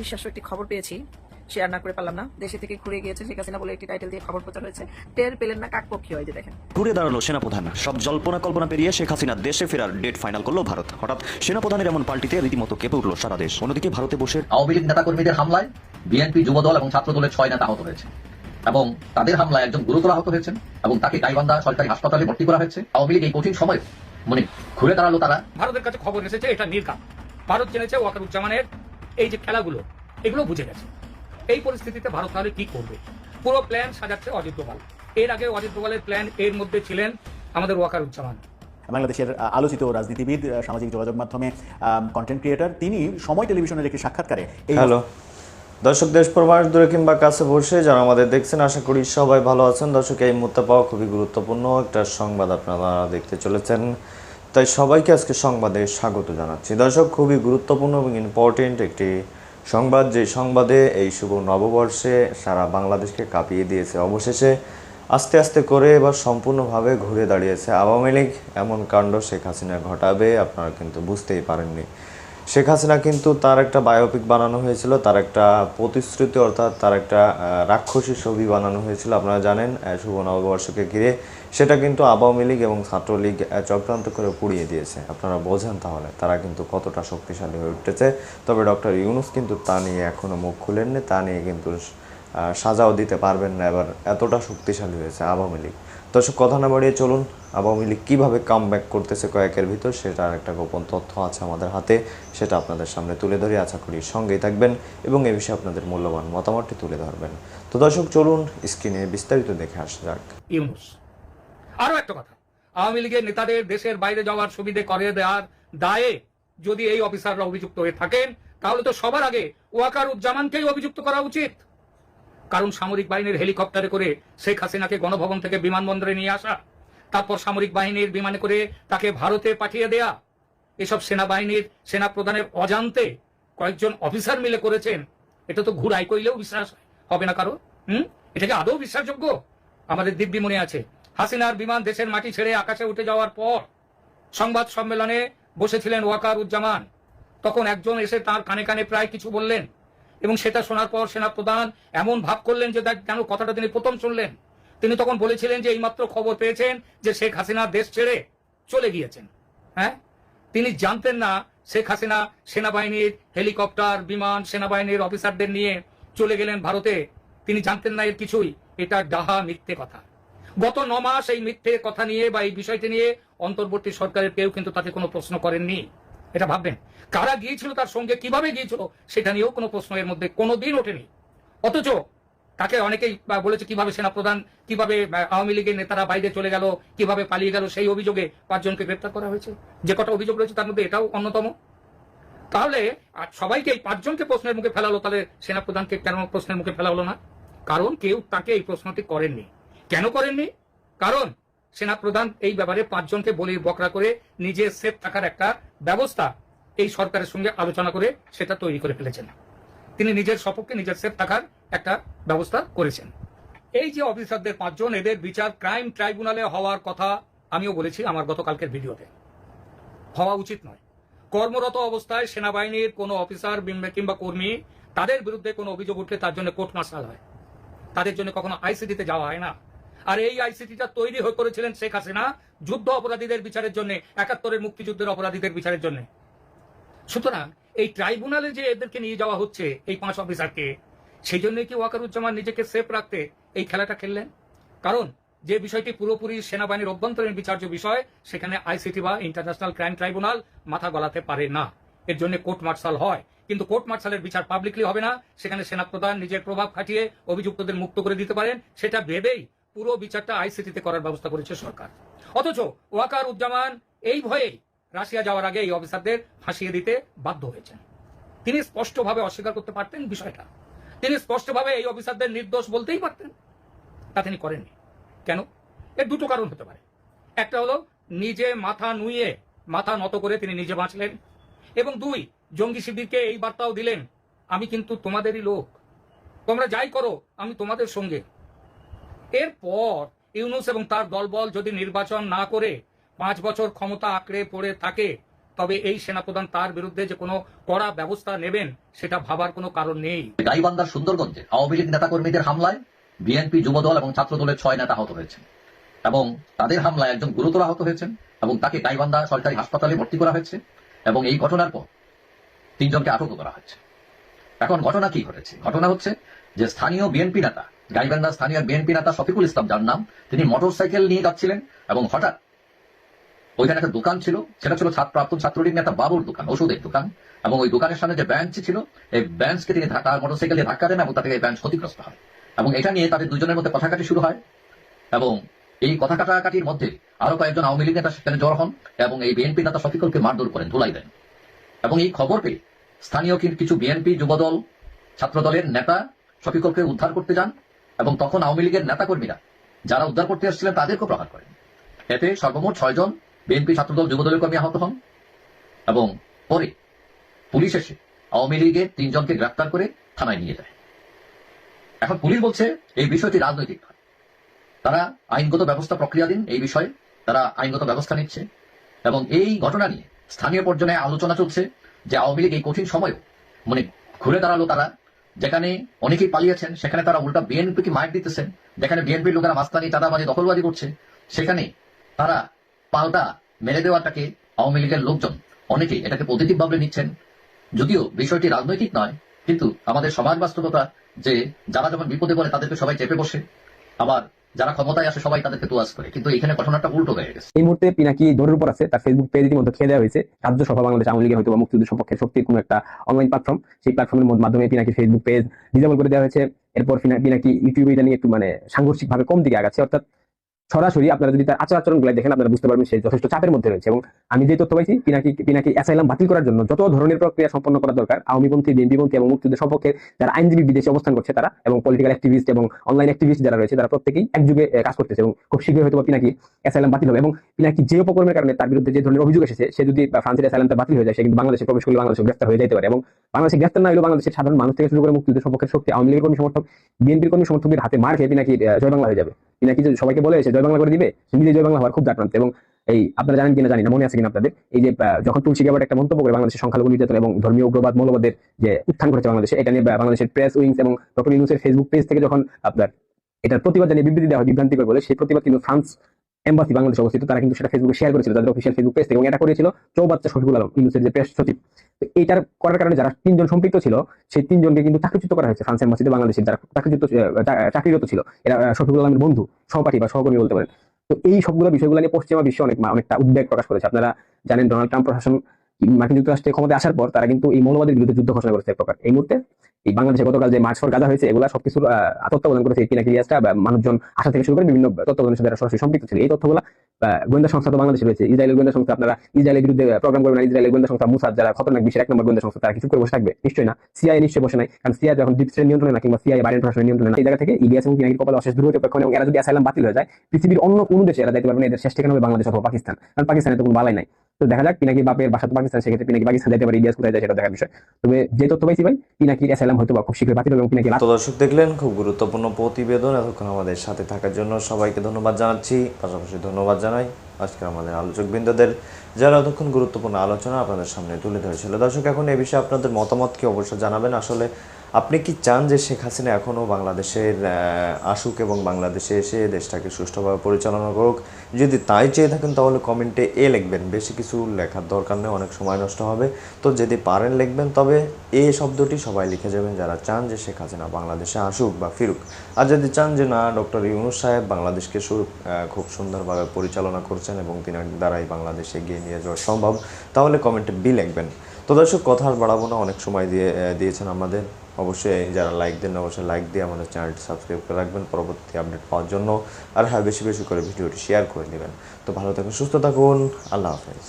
বিশ্বাস একটি খবর পেয়েছি। শেয়ার না করে পারলাম না। দেশে থেকে ঘুরে গিয়েছে শেখ হাসিনা বলে একটি টাইটেল দিয়ে খবর প্রচার হয়েছে। টের পেলেন না কাকপক্ষী হয় যে দেখেন। ঘুরে দাঁড়াল সেনাপ্রধান। সব জল্পনা কল্পনা পেরিয়ে শেখ হাসিনা দেশে ফেরার ডেট ফাইনাল করল ভারত। হঠাৎ সেনাপ্রধানের এমন পাল্টিতে রীতিমতো কেঁপে উঠল সারা দেশ। অন্যদিকে ভারতে বসে আওয়ামী লীগ নেতাকর্মীদের হামলায় বিএনপি যুবদল এবং ছাত্র দলের ছয় নেতা আহত হয়েছে এবং তাদের হামলায় একজন গুরুতর আহত হয়েছেন এবং তাকে গাইবান্ধা সরকারি হাসপাতালে ভর্তি করা হয়েছে। আওয়ামী লীগ এই কঠিন সময়ে মানে ঘুরে দাঁড়াল তারা। ভারতের কাছে খবর এসেছে এটা নির্কাম ভারত জেনেছে ওয়াকারুজ্জামানের এই যে খেলাগুলো এগুলো বুঝে গেছে। এই পরিস্থিতিতে ভারত তাহলে কি করবে? পুরো প্ল্যান সাজাচ্ছে অজিত দোভাল এর আগে অজিত দোভালের প্ল্যান এর মধ্যে ছিলেন আমাদের ওয়াকারুজ্জামান। বাংলাদেশের আলোচিত রাজনীতিবিদ সামাজিক যোগাযোগ মাধ্যমে কন্টেন্ট ক্রিয়েটার তিনি সময় টেলিভিশনের একটি সাক্ষাৎকারে এই হ্যালো। দর্শক দেশ প্রবাস দূরে কিংবা কাছে বসে যারা আমাদের দেখছেন আশা করি সবাই ভালো আছেন। দর্শক এই মুহূর্তে পাওয়া খুবই গুরুত্বপূর্ণ একটা সংবাদ আপনারা দেখতে চলেছেন। তাই সবাইকে আজকে সংবাদে স্বাগত জানাচ্ছি। দর্শক, খুবই গুরুত্বপূর্ণ এবং ইম্পর্টেন্ট একটি সংবাদ, যে সংবাদে এই শুভ নববর্ষে সারা বাংলাদেশকে কাঁপিয়ে দিয়েছে। অবশেষে আস্তে আস্তে করে এবার সম্পূর্ণভাবে ঘুরে দাঁড়িয়েছে আওয়ামী লীগ। এমন কাণ্ড শেখ হাসিনা ঘটাবে, আপনারা কিন্তু বুঝতেই পারেননি। শেখ হাসিনা কিন্তু তার একটা বায়োপিক বানানো হয়েছিল, তার একটা প্রতিশ্রুতি অর্থাৎ তার একটা রাক্ষসী ছবি বানানো হয়েছিল, আপনারা জানেন শুভ নববর্ষকে ঘিরে। সেটা কিন্তু আওয়ামী লীগ এবং ছাত্রলীগ চক্রান্ত করে পুড়িয়ে দিয়েছে। আপনারা বোঝেন তাহলে, তারা কিন্তু কতটা শক্তিশালী হয়ে উঠেছে। তবে ডক্টর ইউনুস কিন্তু তা নিয়ে এখনও মুখ খুলেননি, তা নিয়ে কিন্তু সাজাও দিতে পারবেন না, এবার এতটা শক্তিশালী হয়েছে আওয়ামী লীগ। দর্শক কথা না বাড়িয়ে চলুন, আওয়ামী লীগ কীভাবে কাম ব্যাক করতেছে কয়েকের ভিতর সেটার একটা গোপন তথ্য আছে আমাদের হাতে, সেটা আপনাদের সামনে তুলে ধরে। আশা করি সঙ্গেই থাকবেন এবং এ বিষয়ে আপনাদের মূল্যবান মতামতটি তুলে ধরবেন। তো দর্শক, চলুন স্ক্রিনে বিস্তারিত দেখে আসা যাক। ইউনুস, আরও একটা কথা। আওয়ামী লীগের নেতাদের দেশের বাইরে যাওয়ার সুবিধে করে দেওয়ার দায়ে যদি এই অফিসাররা অভিযুক্ত হয়ে থাকেন, তাহলে তো সবার আগে ওয়াকার উজ্জামানকেই অভিযুক্ত করা উচিত। কারণ সামরিক বাহিনীর হেলিকপ্টারে করে শেখ হাসিনাকে গণভবন থেকে বিমানবন্দরে নিয়ে আসা, তারপর সামরিক বাহিনীর বিমানে করে তাকে ভারতে পাঠিয়ে দেয়া। এসব সেনাবাহিনীর সেনা প্রধানের অজান্তে কয়েকজন অফিসার মিলে করেছেন। এটা তো ঘুরাই কইলেও বিশ্বাস হবে না কারও, হুম? এটাকে আদৌ বিশ্বাসযোগ্য? আমাদের দিব্যি মনে আছে, হাসিনার বিমান দেশের মাটি ছেড়ে আকাশে উঠে যাওয়ার পর সংবাদ সম্মেলনে বসেছিলেন ওয়াকার উজ্জামান তখন একজন এসে তার কানে কানে প্রায় কিছু বললেন। এবং সেটা শোনার পর সেনাপ্রধান এমন ভাব করলেন যে কেন কথাটা তিনি প্রথম শুনলেন। তিনি তখন বলেছিলেন যে এইমাত্র খবর পেয়েছেন যে শেখ হাসিনা দেশ ছেড়ে চলে গিয়েছেন। হ্যাঁ? তিনি জানতেন না শেখ হাসিনা সেনাবাহিনীর হেলিকপ্টার, বিমান, সেনাবাহিনীর অফিসারদের নিয়ে চলে গেলেন ভারতে। তিনি জানতেন না এর কিছুই। এটা ডাহা মিথ্যে কথা। গত ন মাস এই মিথ্যে কথা নিয়ে বা এই বিষয়টি নিয়ে অন্তর্বর্তী সরকারের কেউ কিন্তু তাতে কোনো প্রশ্ন করেননি। এটা ভাববেন। কারা গিয়েছিল তার সঙ্গে, কীভাবে গিয়েছিল, সেটা নিয়েও কোনো প্রশ্ন এর মধ্যে কোনোদিন ওঠেনি। অথচ তাকে অনেকেই বলেছে কীভাবে সেনাপ্রধান, কীভাবে আওয়ামী লীগের নেতারা বাইরে চলে গেল, কীভাবে পালিয়ে গেল, সেই অভিযোগে পাঁচজনকে গ্রেপ্তার করা হয়েছে। যে কটা অভিযোগ রয়েছে তার মধ্যে এটাও অন্যতম। তাহলে, আর সবাইকে এই পাঁচজনকে প্রশ্নের মুখে ফেলালো, তাহলে সেনাপ্রধানকে কেন প্রশ্নের মুখে ফেলা হলো না? কারণ কেউ তাকে এই প্রশ্নটি করেননি। কেন করেননি? কারণ সেনাপ্রধান এই ব্যাপারে পাঁচজনকে বলি বকরা করে নিজে সেফ থাকার একটা ব্যবস্থা এই সরকারের সঙ্গে আলোচনা করে সেটা তৈরি করে ফেলেছেন। তিনি নিজের সপক্ষে নিজের সেফ থাকার একটা ব্যবস্থা করেছেন। এই যে অফিসারদের পাঁচজন, এদের বিচার ক্রাইম ট্রাইব্যুনালে হওয়ার কথা আমিও বলেছি আমার গতকালকের ভিডিওতে। হওয়া উচিত নয়। কর্মরত অবস্থায় সেনাবাহিনীর কোনো অফিসার কিংবা কর্মী তাদের বিরুদ্ধে কোনো অভিযোগ উঠলে তার জন্য কোর্ট মার্শাল হয়। তাদের জন্য কখনো আইসিটিতে যাওয়া হয় না। আর এই আইসিটিটা তৈরি হয়ে করেছিলেন শেখ হাসিনা যুদ্ধ অপরাধীদের বিচারের জন্য, একাত্তরের মুক্তিযুদ্ধের অপরাধীদের বিচারের জন্য। সুতরাং এই ট্রাইব্যুনালে যে এদেরকে নিয়ে যাওয়া হচ্ছে, এই পাঁচ অফিসারকে, সেই জন্যই কি ওয়াকারুজ্জামান নিজেকে সেফ রাখতে এই খেলাটা খেললেন? কারণ যে বিষয়টি পুরোপুরি সেনাবাহিনীর অভ্যন্তরীণ বিচার্য বিষয়, সেখানে আইসিটি বা ইন্টারন্যাশনাল ক্রাইম ট্রাইব্যুনাল মাথা গলাতে পারে না। এর জন্য কোর্ট মার্শাল হয়। কিন্তু কোর্ট মার্শালের বিচার পাবলিকলি হবে না। সেখানে সেনাপ্রধান নিজের প্রভাব খাটিয়ে অভিযুক্তদের মুক্ত করে দিতে পারেন। সেটা ভেবেই পুরো বিচারটা আইসিটিতে করার ব্যবস্থা করেছে সরকার। অথচ ওয়াকার উজ্জামান এই ভয়েই রাশিয়া যাওয়ার আগে এই অফিসারদের ফাঁসিয়ে দিতে বাধ্য হয়েছেন। তিনি স্পষ্টভাবে অস্বীকার করতে পারতেন বিষয়টা। তিনি স্পষ্টভাবে এই অফিসারদের নির্দোষ বলতেই পারতেন। তা তিনি করেননি। কেন? এর দুটো কারণ হতে পারে। একটা হলো, নিজে মাথা নুয়ে মাথা নত করে তিনি নিজে বাঁচলেন। এবং দুই, জঙ্গি শিবিরকে এই বার্তাও দিলেন, আমি কিন্তু তোমাদেরই লোক। তোমরা যাই করো, আমি তোমাদের সঙ্গে। এরপর ইউনুস এবং তার দলবল যদি নির্বাচন না করে পাঁচ বছর ক্ষমতা আঁকড়ে পড়ে থাকে, তবে এই সেনাপ্রধান তার বিরুদ্ধে যে কোনো কড়া ব্যবস্থা নেবেন, সেটা ভাবার কোনো কারণ নেই। গাইবান্ধার সুন্দরগঞ্জে আওয়ামী লীগ নেতাকর্মীদের হামলায় বিএনপি যুবদল এবং ছাত্র দলের ছয় নেতা আহত হয়েছেন এবং তাদের হামলায় একজন গুরুতর আহত হয়েছেন এবং তাকে গাইবান্ধা সরকারি হাসপাতালে ভর্তি করা হয়েছে এবং এই ঘটনার পর তিনজনকে আটক করা হয়েছে। এখন ঘটনা কি ঘটেছে? ঘটনা হচ্ছে যে স্থানীয় বিএনপি নেতা গাইবান্ধা স্থানীয় বিএনপি নেতা শফিকুল ইসলাম, যার নাম, তিনি মোটর সাইকেল নিয়ে যাচ্ছিলেন এবং হঠাৎ ওইখানে একটা দোকান ছিল, সেটা ছিল ছাত্র, প্রাক্তন ছাত্রলীগ নেতা বাবুর দোকান, ওষুধের দোকান। এবং ওই দোকানের সামনে যে বেঞ্চ ছিল, এই বেঞ্চকে তিনি ধাক্কা মোটরসাইকেল দিয়ে ধাক্কা দেন এবং তাতে এই বেঞ্চ ক্ষতিগ্রস্ত হয়। এবং এটা নিয়ে তাদের দুজনের মধ্যে কথাকাটি শুরু হয়। এবং এই কথা কাটাকাটির মধ্যে আরও কয়েকজন আওয়ামী লীগ নেতা সেখানে জড় হন এবং এই বিএনপি নেতা শফিকুলকে মারধর করেন, ধুলাই দেন। এবং এই খবর পেয়ে স্থানীয় কিছু বিএনপি যুবদল, ছাত্রদলের নেতা শফিকুলকে উদ্ধার করতে যান। এবং তখন আওয়ামী লীগের নেতাকর্মীরা যারা উদ্ধার করতে এসেছিলেন তাদেরকেও প্রহার করেন। এতে সর্বমোট ছয়জন বিএনপি ছাত্রদল যুবদলের কর্মী আহত হন এবং পরে পুলিশ এসে আওয়ামী লীগের তিনজনকে গ্রেপ্তার করে থানায় নিয়ে যায়। এখন পুলিশ বলছে এই বিষয়টি রাজনৈতিক নয়। তারা আইনগত ব্যবস্থা প্রক্রিয়াধীন এই বিষয়ে তারা আইনগত ব্যবস্থা নিচ্ছে এবং এই ঘটনা নিয়ে স্থানীয় পর্যায়ে আলোচনা চলছে যে আওয়ামী লীগ এই কঠিন সময় মানে ঘুরে দাঁড়াল তারা যেখানে অনেকেই পালিয়েছেন, সেখানে তারা উল্টা বিএনপিকে মাইক দিতেছেন, যেখানে বিএনপির লোকেরা মাস্তানি, চাঁদাবাজি, দখলবাজি করছে, সেখানে তারা পাল্টা মেরে দেওয়াটাকে আওয়ামী লীগের লোকজন অনেকে এটাকে পজিটিভ ভাবে নিচ্ছেন। যদিও বিষয়টি রাজনৈতিক নয়, কিন্তু আমাদের সমাজ বাস্তবতা যে যারা যখন বিপদে পড়ে তাদেরকে সবাই চেপে বসে। আবার যারা ক্ষমতায় আসে সবাই তাদেরকে তোয়াজ করে। কিন্তু এখানে ঘটনাটা উল্টো হয়ে গেছে। এই মুহূর্তে পিনাকি দৌড়ের উপর আছে, তার ফেসবুক পেজ ইতিমধ্যে খেয়ে দেওয়া হয়েছে। রাজ্য সভা বাংলাদেশ আওয়ামী লীগের হয়তো মুক্তিযুদ্ধ সম্পর্কে শক্তির কোনো একটা অনলাইন প্ল্যাটফর্ম সেই প্ল্যাটফর্মের মাধ্যমে পিনাকি ফেসবুক পেজ ডিজেবল করে দেওয়া হয়েছে। এরপর পিনা- পিনাকি ইউটিউবে এটা নিয়ে একটু মানে সাংঘর্ষিক ভাবে কম দিকে আগাচ্ছে, অর্থাৎ সরাসরি আপনারা যদি তার আচার আচরণগুলো দেখেন, আপনারা বুঝতে পারবেন সে যথেষ্ট চাপের মধ্যে রয়েছে। এবং আমি যে তথ্য পাইছি, পিনাকি পিনাকি অ্যাসাইলাম বাতিল করার জন্য যত ধরনের প্রক্রিয়া সম্পন্ন করা দরকার, আওয়ামীপন্থী, বিএনপিপন্থী এবং মুক্তিযুদ্ধের সম্পর্কে যারা আইনজীবী বিদেশে অবস্থান করছে তারা এবং পলিটিক্যাল অ্যাক্টিভিস্ট এবং অনলাইন অ্যাক্টিভিস্ট যারা রয়েছে, তারা প্রত্যেকেই একযুগে কাজ করতেছে এবং খুব শীঘ্রই হয়তো পিনাকি অ্যাসাইলাম বাতিল হবে এবং পিনাকি যে উপকর্মের কারণে তার বিরুদ্ধে যে ধরনের অভিযোগ এসেছে, সে যদি ফ্রান্সের অ্যাসাইলামটা বাতিল হয়ে যায়, সে কিন্তু বাংলাদেশে প্রবেশ করলে বাংলাদেশে গ্রেফতার হয়ে যেতে পারে এবং বাংলাদেশে গ্রেফতার না হলেও বাংলাদেশের সাধারণ মানুষ থেকে শুরু করে মুক্তিযুদ্ধ সম্পর্কের শক্তি আওয়ামী লীগের কর্মী সমর্থক, বিএনপির কর্মী সমর্থকদের হাতে মার খেয়ে পিনাকি জয় বাংলা হয়ে যাবে। পিনাকি যে সবাইকে বলে এসে জয় বাংলা করে দিবে নিজে জয় বাংলা হওয়ার খুব জাগ্রান্ত এবং এই আপনারা জানেন কিনা জানি না, মনে আছে কিনা আপনাদের? এই যে যখন তুলসী গাবার একটা মন্তব্য করে বাংলাদেশের সংখ্যালঘু নির্যাতন এবং ধর্মীয় উগ্রবাদ মৌলবাদের যে উত্থান করেছে বাংলাদেশে, এটা নিয়ে বাংলাদেশের প্রেস উইংস এবং ডক্টর ইউনুসের ফেসবুক পেজ থেকে যখন আপনার এটার প্রতিবাদ জানিয়ে বিবৃতি দেওয়া হয় বিভ্রান্তিকর বলে, সেই প্রতিবাদ কিন্তু ফ্রান্স এম্বাসি বাংলাদেশে অবস্থিত, তারা কিন্তু সেটা ফেসবুকে শেয়ার করেছিল, তাদের অফিসিয়াল ফেসবুক পেজ থেকে, এবং এটা করেছিল চৌবাচ্চা শফিকুল আলম ইউনুসের যে প্রেস সচিব। তো এইটার করার কারণে যারা তিনজন সম্পৃক্ত ছিল, সেই তিনজনকে কিন্তু চাকরিচ্যুত করা হয়েছে ফ্রান্স এম্বাসিতে বাংলাদেশের যারা চাকরিচ্যুত চাকরিরত ছিল। এরা শফিকুল আলমের বন্ধু, সহপাঠী বা সহকর্মী বলতে পারেন। তো এই সবগুলো বিষয়গুলো নিয়ে পশ্চিমা বিশ্ব অনেক অনেকটা উদ্বেগ প্রকাশ করেছে। আপনারা জানেন, ডোনাল্ড ট্রাম্প প্রশাসন, মার্কিন যুক্তরাষ্ট্রে ক্ষমতায় আসার পর তারা কিন্তু এই মৌলবাদের বিরুদ্ধে যুদ্ধ ঘোষণা করেছে এক প্রকার। এই মুহূর্তে এই বাংলাদেশে গতকাল যে মার্চ ফর গাজা হয়েছে, এগুলা সবকিছুর তত্ত্বাবধান করেছে পিনাকি রিয়াজটা মানুষজন আসা থেকে শুরু করে বিভিন্ন তত্ত্বাবধানের সাথে সরাসরি সম্পৃক্ত ছিল। এই তথ্যগুলা গোয়েন্দা সংস্থা তো বাংলাদেশে রয়েছে। ইসরায়েলের গোয়েন্দা সংস্থা, আপনারা ইসরায়েলের বিরুদ্ধে প্রোগ্রাম করবেন ইসরায়েলের গোয়েন্দা সংস্থা মুসাদ, যারা খতরনাক বিশ্বের এক নম্বর গোয়েন্দা সংস্থা, তারা কিছু করে বসে থাকবে। নিশ্চয়ই না। সিআই নিশ্চয়ই বসে নাই। কারণ সিআই যখন ডিপ স্টেট নিয়ন্ত্রণে না, কিংবা সিআই বাইরের প্রশাসনের নিয়ন্ত্রণে এই জায়গা থেকে ইলিয়াস এবং পিনাকির কপালে অশেষ দুর্গতি অপেক্ষণ এবং এরা যদি অ্যাসাইলাম বাতিল হয়ে যায়, পৃথিবীর অন্য কোনো দেশে এরা যাইতে পারবে না। এদের শেষ ঠিকানা হবে বাংলাদেশ অথবা পাকিস্তান। কারণ পাকিস্তানে তো কোনো বালাই নাই। তো দেখা যাক পিনাকি বাপের বাসা তো পাকিস্তান, সেক্ষেত্রে পিনাকি পাকিস্তান যাইতে পারে ইলিয়াস কোথায় যায় সেটা দেখার বিষয়। তবে যে তথ্য পাইছি ভাই পিনাকির অ্যাসাইলাম হয়তো বা খুব শীঘ্রই বাতিল হবে গেলাম তো দর্শক দেখলেন, খুব গুরুত্বপূর্ণ প্রতিবেদন। এতক্ষণ আমাদের সাথে থাকার জন্য সবাইকে ধন্যবাদ জানাচ্ছি। পাশাপাশি ধন্যবাদ জানাই আজকের আমাদের আলোচক বৃন্দদের যারা অতক্ষণ গুরুত্বপূর্ণ আলোচনা আপনাদের সামনে তুলে ধরেছিল। দর্শক, এখন এ বিষয়ে আপনাদের মতামত কি অবশ্যই জানাবেন। আসলে আপনি কি চান যে শেখ হাসিনা এখনও বাংলাদেশের আসুক এবং বাংলাদেশে এসে দেশটাকে সুষ্ঠুভাবে পরিচালনা করুক? যদি তাই চেয়ে থাকেন তাহলে কমেন্টে এ লিখবেন। বেশি কিছু লেখার দরকার নেই, অনেক সময় নষ্ট হবে। তো যদি পারেন লিখবেন, তবে এ শব্দটি সবাই লিখে যাবেন যারা চান যে শেখ হাসিনা বাংলাদেশে আসুক বা ফিরুক। আর যদি চান যে না, ডক্টর ইউনুস সাহেব বাংলাদেশকে খুব সুন্দরভাবে পরিচালনা করছেন এবং তিনি দ্বারাই বাংলাদেশে এগিয়ে নিয়ে যাওয়া সম্ভব, তাহলে কমেন্টে বি লিখবেন। তো দর্শক, কথা আর বাড়াবো না, অনেক সময় দিয়ে দিয়েছেন আমাদের। অবশ্যই যারা লাইক দেন, অবশ্যই লাইক দিয়ে আমাদের চ্যানেলটি সাবস্ক্রাইব করে রাখবেন। পরবর্তী আপডেট পাওয়ার জন্য আর হ্যাঁ বেশি বেশি করে ভিডিওটি শেয়ার করে নেবেন। তো ভালো থাকুন, সুস্থ থাকুন। আল্লাহ হাফেজ।